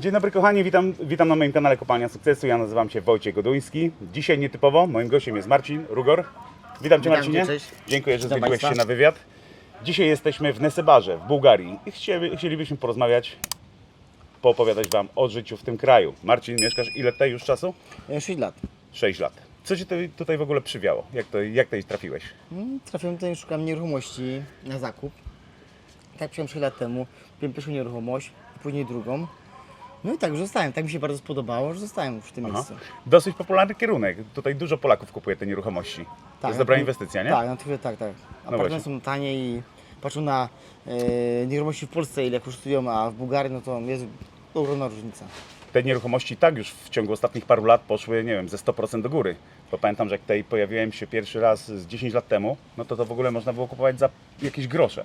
Dzień dobry kochani, witam, witam na moim kanale Kopalnia Sukcesu. Ja nazywam się Wojciech Goduński. Dzisiaj nietypowo, moim gościem jest Marcin Rugor. Witam Cię Witam Marcinie. cię, cześć. Dziękuję, że Witam zgodziłeś się państwa. na wywiad. Dzisiaj jesteśmy w Nesebarze, w Bułgarii i chcieli, chcielibyśmy porozmawiać, poopowiadać Wam o życiu w tym kraju. Marcin, mieszkasz ile tutaj już czasu? 6 lat. 6 lat. Co Cię tutaj- tutaj w ogóle przywiało? Jak, to, jak tutaj trafiłeś? Mm, Trafiłem tutaj, szukam nieruchomości na zakup. Tak przyjąłem 3 lat temu. Kupiłem pierwszą nieruchomość, później drugą. No i tak, już zostałem. Tak mi się bardzo spodobało, że zostałem w tym Aha. miejscu. Dosyć popularny kierunek. Tutaj dużo Polaków kupuje te nieruchomości. to jest dobra no, inwestycja, nie? Tak, no to, tak, tak. Apartamenty właśnie. są tanie i patrzą na e, nieruchomości w Polsce, ile kosztują, a w Bułgarii, no to jest ogromna różnica. te nieruchomości tak już w ciągu ostatnich paru lat poszły, nie wiem, ze 100% do góry. Bo pamiętam, że jak tutaj pojawiłem się pierwszy raz z 10 lat temu, no to to w ogóle można było kupować za jakieś grosze.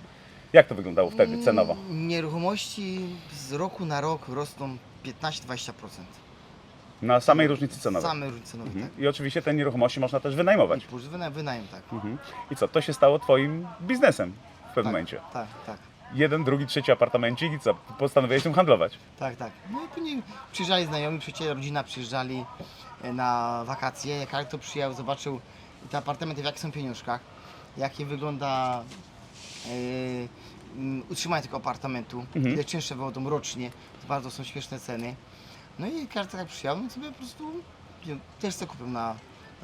Jak to wyglądało wtedy cenowo? Mm, Nieruchomości z roku na rok rosną 15-20%. Na samej różnicy cenowej. Same różnice cenowe, Mhm. tak. I oczywiście te nieruchomości można też I wynajmować. wyna- wynajem, tak. Mhm. I co, to się stało Twoim biznesem w pewnym tak, momencie. Tak, tak. Jeden, drugi, trzeci apartamencik i co, postanowiłeś tym handlować. Tak, tak. No i później przyjeżdżali znajomi, przyjaciele, rodzina przyjeżdżali e, na wakacje. Jak Arek to przyjechał, zobaczył te apartamenty w jakich są pieniążkach, jakie wygląda e, mm, utrzymanie tego apartamentu, Mhm. ile czynsze wodą rocznie, to bardzo są śmieszne ceny. No i każdy tak przyjechał, no sobie po prostu też sobie kupił na,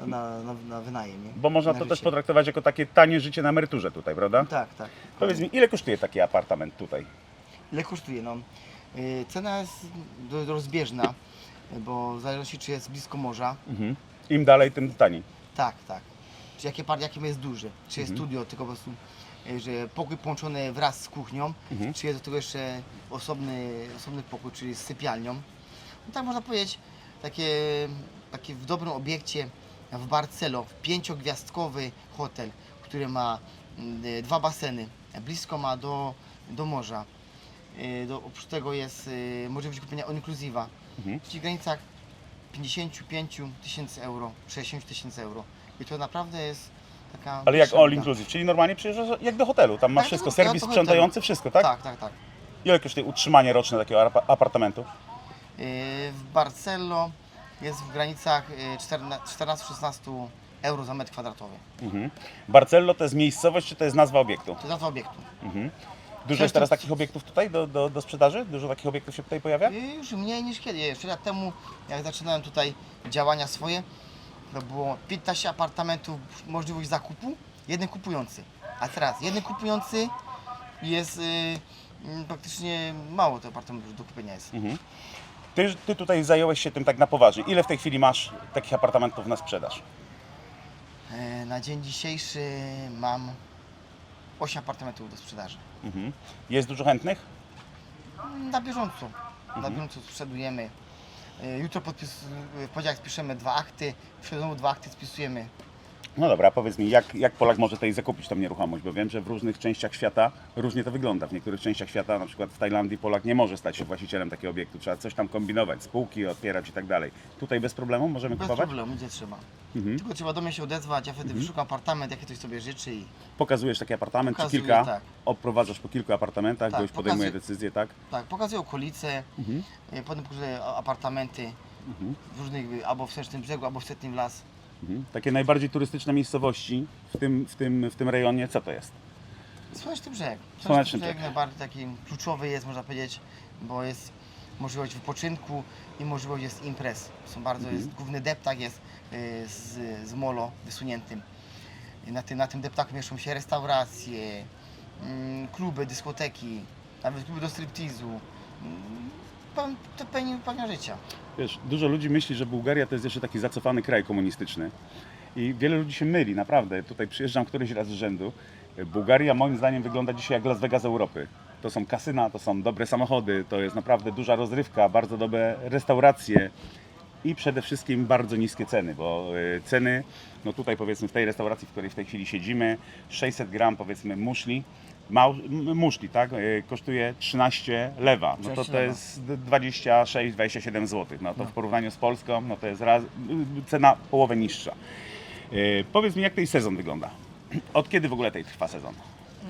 na, na, na wynajem, nie? Bo można na to też życie. potraktować jako takie tanie życie na emeryturze tutaj, prawda? Tak, tak. Powiedz mi, ile kosztuje taki apartament tutaj? Ile kosztuje? No, y, cena jest rozbieżna, bo w zależności czy jest blisko morza. Mhm. Im dalej, tym taniej. Tak, tak. Czy jakie, jakie jest duże? Czy jest Mhm. studio, tylko po prostu, że pokój połączony wraz z kuchnią, Mhm. czy jest do tego jeszcze osobny, osobny pokój, czyli z sypialnią. No tak można powiedzieć, takie, takie w dobrym obiekcie w Barcelo, pięciogwiazdkowy hotel, który ma mm, y, dwa baseny, blisko ma do, do morza. Y, Do, oprócz tego jest y, możliwość kupienia inclusive'a Mhm. w granicach 55 tysięcy euro, 60 tysięcy euro. I to naprawdę jest taka... Ale jak all inclusive, czyli normalnie przyjeżdżasz jak do hotelu, tam masz Tak, wszystko, jak do serwis hotelu. sprzątający, wszystko, tak? Tak, tak, tak. Ile kosztuje utrzymanie roczne takiego apa- apartamentu? Y, W Barcello jest w granicach y, 14-16 euro za metr kwadratowy. Mhm. Barcello to jest miejscowość, czy to jest nazwa obiektu? To jest nazwa obiektu. Mhm. Dużo jest teraz takich obiektów tutaj do, do, do sprzedaży? Dużo takich obiektów się tutaj pojawia? Y, Już mniej niż kiedy. 4 lat temu, jak zaczynałem tutaj działania swoje, to było 15 apartamentów, możliwość zakupu, jeden kupujący. A teraz jeden kupujący jest y, y, praktycznie mało tych apartamentów do kupienia jest. Mhm. Ty, ty tutaj zająłeś się tym tak na poważnie. Ile w tej chwili masz takich apartamentów na sprzedaż? E, Na dzień dzisiejszy mam 8 apartamentów do sprzedaży. Mhm. Jest dużo chętnych? Na bieżąco. Na Mhm. bieżąco sprzedujemy. E, Jutro podpis, w poniedziałek spiszemy dwa akty, w środę dwa akty spisujemy. No dobra, powiedz mi, jak, jak Polak może tutaj zakupić tą nieruchomość? Bo wiem, że w różnych częściach świata różnie to wygląda. W niektórych częściach świata, na przykład w Tajlandii, Polak nie może stać się właścicielem takiego obiektu. Trzeba coś tam kombinować, spółki otwierać i tak dalej. Tutaj bez problemu możemy Bez kupować? problemu, gdzie trzeba. Mhm. Tylko trzeba do mnie się odezwać, ja wtedy wyszukam apartament, jaki ktoś sobie życzy i Pokazujesz taki apartament czy Pokazuję, kilka, tak. oprowadzasz po kilku apartamentach, Tak, gość podejmuje pokazuję. decyzję, tak? tak, pokazuję okolice, Mhm. e, potem pokazuję a- apartamenty Mhm. w różnych, albo w Wstecznym Brzegu, albo w Setnym Las. Mhm. Takie najbardziej turystyczne miejscowości w tym, w, tym, w tym rejonie, co to jest? Słoneczny Brzeg. Słoneczny Brzeg najbardziej taki kluczowy jest, można powiedzieć, bo jest możliwość wypoczynku i możliwość jest imprez. Są bardzo, Mhm. jest główny deptak jest y, z, z molo wysuniętym. I Na tym, na tym deptaku mieszczą się restauracje, mm, kluby, dyskoteki, nawet kluby do striptizu. Mm, To pełni pełnia życia. Wiesz, dużo ludzi myśli, że Bułgaria to jest jeszcze taki zacofany kraj komunistyczny. I wiele ludzi się myli, naprawdę. Tutaj przyjeżdżam któryś raz z rzędu. Bułgaria moim zdaniem wygląda dzisiaj jak Las Vegas Europy. To są kasyna, to są dobre samochody, to jest naprawdę duża rozrywka, bardzo dobre restauracje i przede wszystkim bardzo niskie ceny, bo y, ceny, no tutaj powiedzmy w tej restauracji, w której w tej chwili siedzimy, 600 gram powiedzmy muszli, mał, muszli, tak, y, kosztuje 13 lewa, no to 13 to jest 26-27 zł, no to w porównaniu z Polską, no to jest raz, cena połowę niższa. Y, Powiedz mi, jak ten sezon wygląda? Od kiedy w ogóle tej trwa sezon?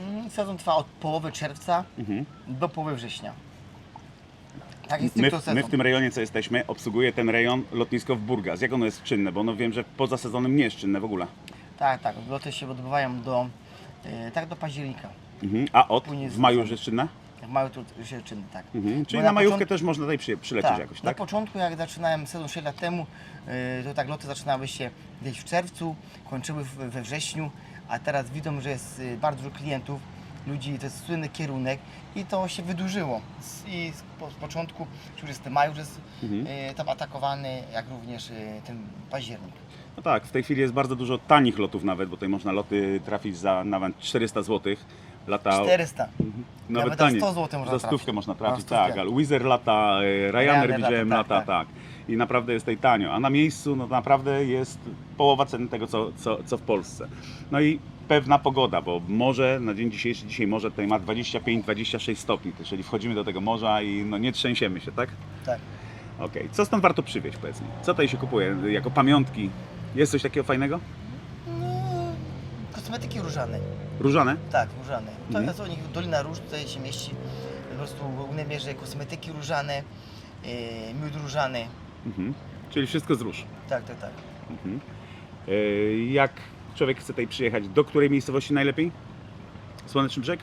Mm, Sezon trwa od połowy czerwca Mhm. do połowy września. Tak jest My, tylko w- sezon. my w tym rejonie, co jesteśmy, obsługuje ten rejon lotnisko w Burgas. Jak ono jest czynne? Bo no wiem, że poza sezonem nie jest czynne w ogóle. Tak, tak. Loty się odbywają do, e, tak do października. Mhm. A od Później w maju już jest czynne? W maju już jest czynny, tak. Mhm. Czyli Bo na, majówkę początku- też można tutaj przy, przylecieć tak, jakoś, Na tak? początku, jak zaczynałem sezon 6 lat temu, e, to tak loty zaczynały się gdzieś w czerwcu, kończyły w- we wrześniu, a teraz widzą, że jest e, bardzo dużo klientów, ludzi, to jest słynny kierunek i to się wydłużyło. Z- I z, po, z początku, już jest maj, już jest Mhm. e, tam atakowany, jak również e, ten październik. No tak, w tej chwili jest bardzo dużo tanich lotów nawet, bo tutaj można loty trafić za nawet 400 zł. Lata 400. nawet, Nawet taniej. 100 zł można Za stówkę trafić. można Na trafić, stówkę. tak, ale Wizzer lata, e, Ryanair lata, widziałem tak, lata, tak. tak. I naprawdę jest tutaj tanio, a na miejscu no naprawdę jest połowa ceny tego, co, co, co w Polsce. No i pewna pogoda, bo morze na dzień dzisiejszy, dzisiaj morze tutaj ma 25-26 stopni, to czyli wchodzimy do tego morza i no nie trzęsiemy się, tak? Tak. Okej, co stąd warto przywieźć powiedz mi? Co tutaj się kupuje jako pamiątki? Jest coś takiego fajnego? No, kosmetyki różane. Różane? Tak, różane. To Mhm. jest u nich Dolina Róż, tutaj się mieści po prostu w ogólnej mierze kosmetyki różane, yy, miód różany. Mhm. Czyli wszystko z róż. Tak, tak, tak. Mhm. E, Jak człowiek chce tutaj przyjechać, do której miejscowości najlepiej? Słoneczny Brzeg?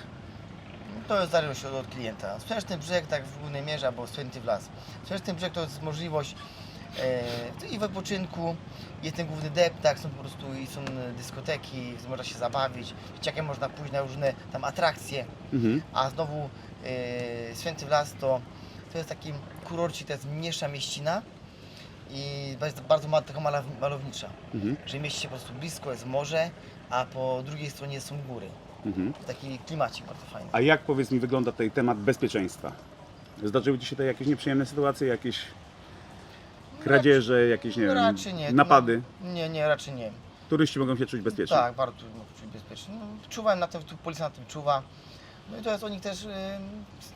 To zależy od, od klienta. Słoneczny brzeg tak w głównej mierze, albo święty w las. Słoneczny brzeg to jest możliwość e, i wypoczynku, jest ten główny deptak, są po prostu i są dyskoteki, można się zabawić, dzieciakiem można pójść na różne tam atrakcje. Mhm. A znowu e, Święty Las to, to jest taki kurorcik, to jest mniejsza mieścina i bardzo, bardzo ma, taka malownicza. Mhm. Że mieści się po prostu blisko, jest morze, a po drugiej stronie są góry. Mhm. Taki klimacik bardzo fajny. A jak powiedz mi wygląda tutaj temat bezpieczeństwa? Zdarzyły Ci się tutaj jakieś nieprzyjemne sytuacje, jakieś kradzieże, jakieś nie No wiem, raczej nie. napady? Nie, nie, raczej nie. Turyści mogą się czuć bezpiecznie. Tak, bardzo trudno czuć bezpiecznie. No, czuwałem na tym, tu policja na tym czuwa. No i to jest o nich też y,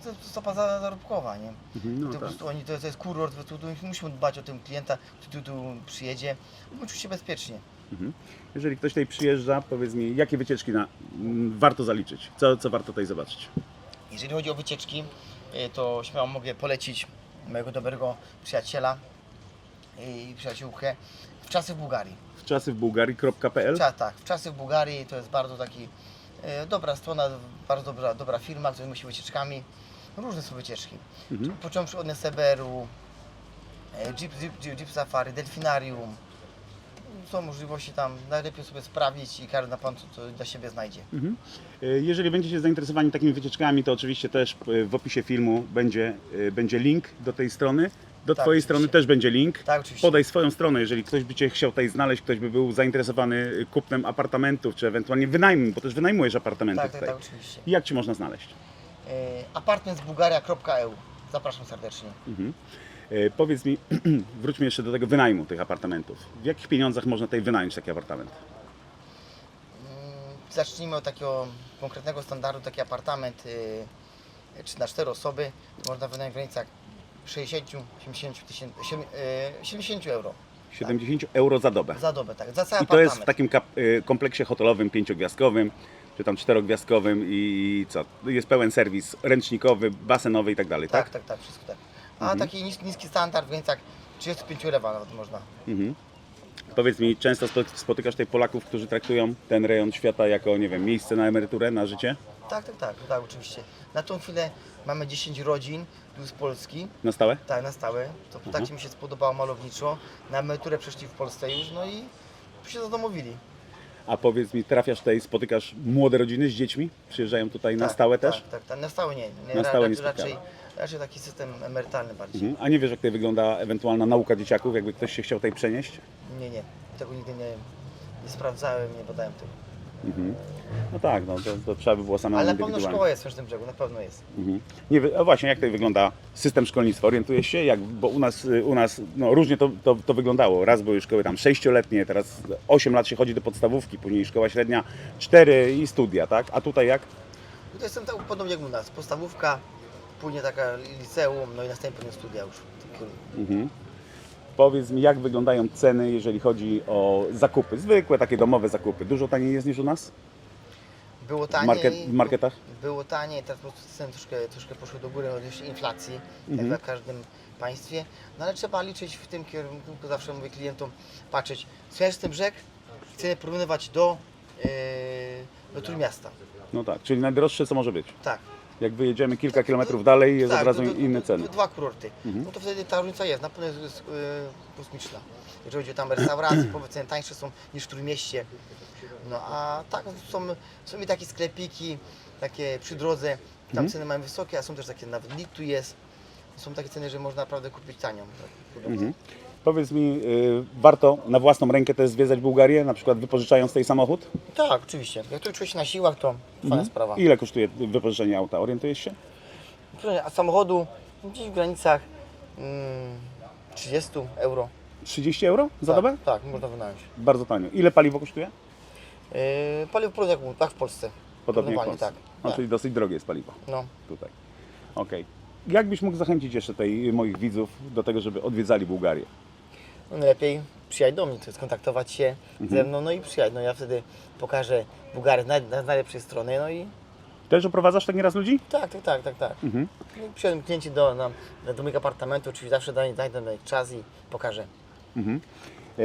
to jest stopa za- zarobkowa, nie? Mhm, to no po tak. prostu oni, to jest, to jest kurort, tu, tu musimy dbać o tym klienta, który tu, tu przyjedzie, żeby czuć się bezpiecznie. Mhm. Jeżeli ktoś tutaj przyjeżdża, powiedz mi, jakie wycieczki na, m, warto zaliczyć? Co, co warto tutaj zobaczyć? Jeżeli chodzi o wycieczki, y, to śmiało mogę polecić mojego dobrego przyjaciela i przyjaciółkę w czasy w Bułgarii. W czasy w Bułgarii.pl tak, w czasy w Bułgarii to jest bardzo taki e, dobra strona, bardzo dobra, dobra firma, która się wycieczkami. Różne są wycieczki. Mhm. Począwszy od Neseberu, e, Jeep, Jeep, Jeep, Jeep Safari, Delfinarium. Są możliwości tam, najlepiej sobie sprawdzić i każdy na pan co, co dla siebie znajdzie. Mhm. E, Jeżeli będziecie zainteresowani takimi wycieczkami, to oczywiście też e, w opisie filmu będzie, e, będzie link do tej strony. Do Tak, Twojej oczywiście. strony też będzie link. Tak, oczywiście. Podaj swoją stronę, jeżeli ktoś by Cię chciał tutaj znaleźć, ktoś by był zainteresowany e, kupnem apartamentów, czy ewentualnie wynajmem, bo też wynajmujesz apartamenty Tak, tak, tutaj. tak, oczywiście. I Jak Ci można znaleźć? E, apartmentsbułgaria.eu Zapraszam serdecznie. Mhm. E, Powiedz mi, wróćmy jeszcze do tego wynajmu tych apartamentów. W jakich pieniądzach można tutaj wynająć taki apartament? Mm, Zacznijmy od takiego konkretnego standardu, taki apartament y, czy na 4 osoby można wynająć w granicach 60-70 tysięcy, siedem- y, 70 euro 70 euro za dobę. za dobę, tak, za cały I to jest w apartament. takim y, kompleksie hotelowym pięciogwiazdkowym, czy tam czterogwiazdkowym i co? Jest pełen serwis ręcznikowy, basenowy i tak dalej, tak, tak? tak, tak, wszystko tak. A Mhm. taki nis, niski standard w granicach 35 euro nawet można. Mhm. Powiedz mi, często spo- spotykasz tutaj Polaków, którzy traktują ten rejon świata jako, nie wiem, miejsce na emeryturę, na życie? Tak, tak, tak, tak, oczywiście. Na tą chwilę mamy 10 rodzin tu z Polski, Na stałe? tak, na stałe. To tak mi się spodobało malowniczo. Na emeryturę przeszli w Polsce już, no i się zadomowili. A powiedz mi, trafiasz tutaj, spotykasz młode rodziny z dziećmi? Przyjeżdżają tutaj na Tak, stałe tak, też? Tak, tak, na stałe nie. nie Na stałe nie raczej, spotkałem. raczej taki system emerytalny bardziej. Mhm. A nie wiesz, jak tutaj wygląda ewentualna nauka dzieciaków, jakby ktoś się chciał tutaj przenieść? Nie, nie. Tego nigdy nie, nie sprawdzałem, nie badałem tego. Mhm. No tak, no, to, to trzeba by było samemu Ale na pewno indywidualnie. szkoła jest w każdym brzegu, na pewno jest. Mhm. Nie, wy- a właśnie, jak tutaj wygląda system szkolnictwa? Orientujesz się? Jak, bo u nas, y, u nas no, różnie to, to, to wyglądało. Raz były szkoły tam sześcioletnie, teraz 8 lat się chodzi do podstawówki, później szkoła średnia 4 i studia, tak? A tutaj jak? I to jestem tak podobnie jak u nas. Podstawówka, później taka liceum, no i następnie studia już. w tym kierunku. Mhm. Powiedz mi, jak wyglądają ceny, jeżeli chodzi o zakupy? Zwykłe, takie domowe zakupy. Dużo taniej jest niż u nas? Było w, taniej. market, w marketach? Było taniej, teraz po prostu ceny troszkę, troszkę poszły do góry od jeszcze inflacji, Mhm. jak w każdym państwie. No ale trzeba liczyć w tym kierunku, zawsze mówię klientom, patrzeć, co jest ten brzeg, chcę porównywać do, yy, do Trójmiasta. No tak, czyli najdroższe co może być. Tak. Jak wyjedziemy kilka kilometrów dalej jest tak, od razu do- do- inne ceny. Dwa kurorty. Mhm. No to wtedy ta różnica jest, na pewno jest, jest yy, kosmiczna. Jeżeli chodzi o tam restauracje, powiedzmy tańsze są niż w Trójmieście. No a tak są, są i takie sklepiki, takie przy drodze, tam Mhm. ceny mają wysokie, a są też takie, nawet litu jest. Są takie ceny, że można naprawdę kupić tanią. Tak. Powiedz mi, y, warto na własną rękę też zwiedzać Bułgarię, na przykład wypożyczając tej samochód? tak, oczywiście. Jak to czuć się na siłach, to fajna sprawa. Ile kosztuje wypożyczenie auta? Orientujesz się? A samochodu gdzieś w granicach mm, 30 euro. 30 euro za tak, dobę? Tak, można wynająć. Bardzo tanio. Ile paliwo kosztuje? Yy, paliwo podobnie jak, jak w Polsce. Podobnie jak w Polsce. tak, No, tak. czyli dosyć drogie jest paliwo No. tutaj. Okej. Jak byś mógł zachęcić jeszcze tej moich widzów do tego, żeby odwiedzali Bułgarię? Najlepiej przyjechać do mnie, to jest skontaktować się Mhm. ze mną, no i przyjechać. No ja wtedy pokażę Bułgarię z naj, z najlepszej strony, no i Też oprowadzasz tak nieraz ludzi? tak, tak, tak, tak, tak. Mhm. No i przyjadą klienci do, na, do mojego apartamentu, czyli zawsze daj- na ich czas i pokażę. Mhm. E,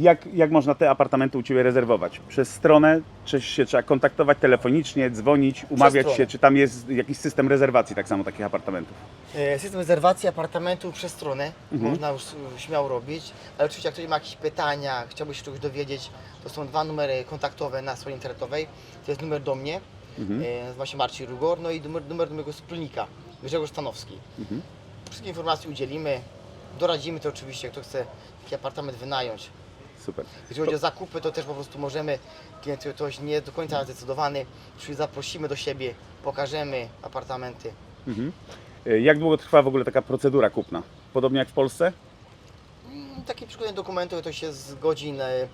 Jak, jak można te apartamenty u Ciebie rezerwować? Przez stronę? Czy się trzeba kontaktować telefonicznie, dzwonić, umawiać stronę. się? Czy tam jest jakiś system rezerwacji tak samo takich apartamentów? E, System rezerwacji apartamentu przez stronę Mhm. można już śmiało robić, ale oczywiście jak ktoś ma jakieś pytania, chciałby się czegoś dowiedzieć, to są dwa numery kontaktowe na stronie internetowej. To jest numer do mnie, Mhm. e, nazywa się Marcin Rugor, no i numer, numer do mojego wspólnika, Grzegorz Stanowski. Mhm. Wszystkie informacje udzielimy, doradzimy to oczywiście, kto chce taki apartament wynająć. Super. Jeżeli chodzi o zakupy, to też po prostu możemy, klient ktoś nie do końca zdecydowany, czyli zaprosimy do siebie, pokażemy apartamenty. Mhm. E, Jak długo trwa w ogóle taka procedura kupna? Podobnie jak w Polsce? Mm, Takie przykładanie dokumentu to się z godzin e,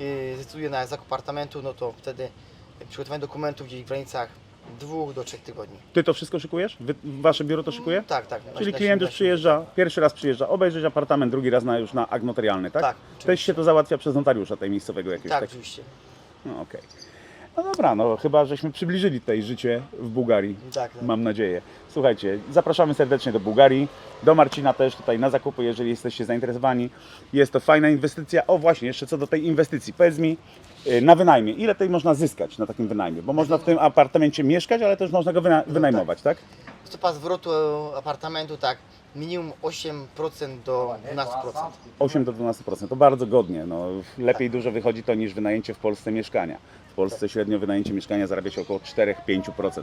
y, zdecyduje na zakup apartamentu, no to wtedy przygotowanie dokumentów gdzieś w granicach dwóch do trzech tygodni. Ty to wszystko szykujesz? Wy, wasze biuro to szykuje? Tak, tak. Czyli na- klient już przyjeżdża, pierwszy raz przyjeżdża obejrzeć apartament, drugi raz na, już na akt notarialny, tak? Tak, Też się to załatwia przez notariusza tej miejscowego jakiegoś. Tak, tak? oczywiście. No okej. No dobra, no chyba żeśmy przybliżyli tutaj życie w Bułgarii. Tak, tak. Mam nadzieję. Słuchajcie, zapraszamy serdecznie do Bułgarii, do Marcina też tutaj na zakupy, jeżeli jesteście zainteresowani. Jest to fajna inwestycja. O właśnie, jeszcze co do tej inwestycji. Powiedz mi, na wynajmie, ile tutaj można zyskać na takim wynajmie? Bo można w tym apartamencie mieszkać, ale też można go wyna- wynajmować, tak? Stopa zwrotu apartamentu tak minimum 8% do 12%. 8 do 12%. To bardzo godnie. No, lepiej dużo wychodzi to niż wynajęcie w Polsce mieszkania. W Polsce średnio wynajęcie mieszkania zarabia się około 4-5%.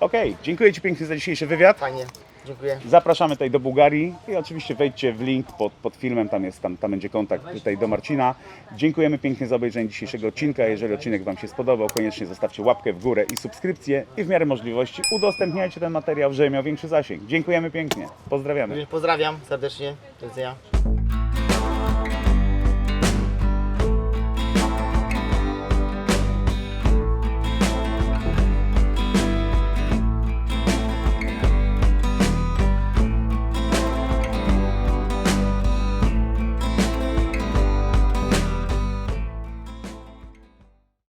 Okej, dziękuję Ci pięknie za dzisiejszy wywiad. Fajnie, dziękuję. Zapraszamy tutaj do Bułgarii i oczywiście wejdźcie w link pod, pod filmem, tam, jest, tam, tam będzie kontakt tutaj do Marcina. Dziękujemy pięknie za obejrzenie dzisiejszego odcinka. Jeżeli odcinek Wam się spodobał, koniecznie zostawcie łapkę w górę i subskrypcję i w miarę możliwości udostępniajcie ten materiał, żeby miał większy zasięg. Dziękujemy pięknie. Pozdrawiamy. Pozdrawiam serdecznie. Do widzenia.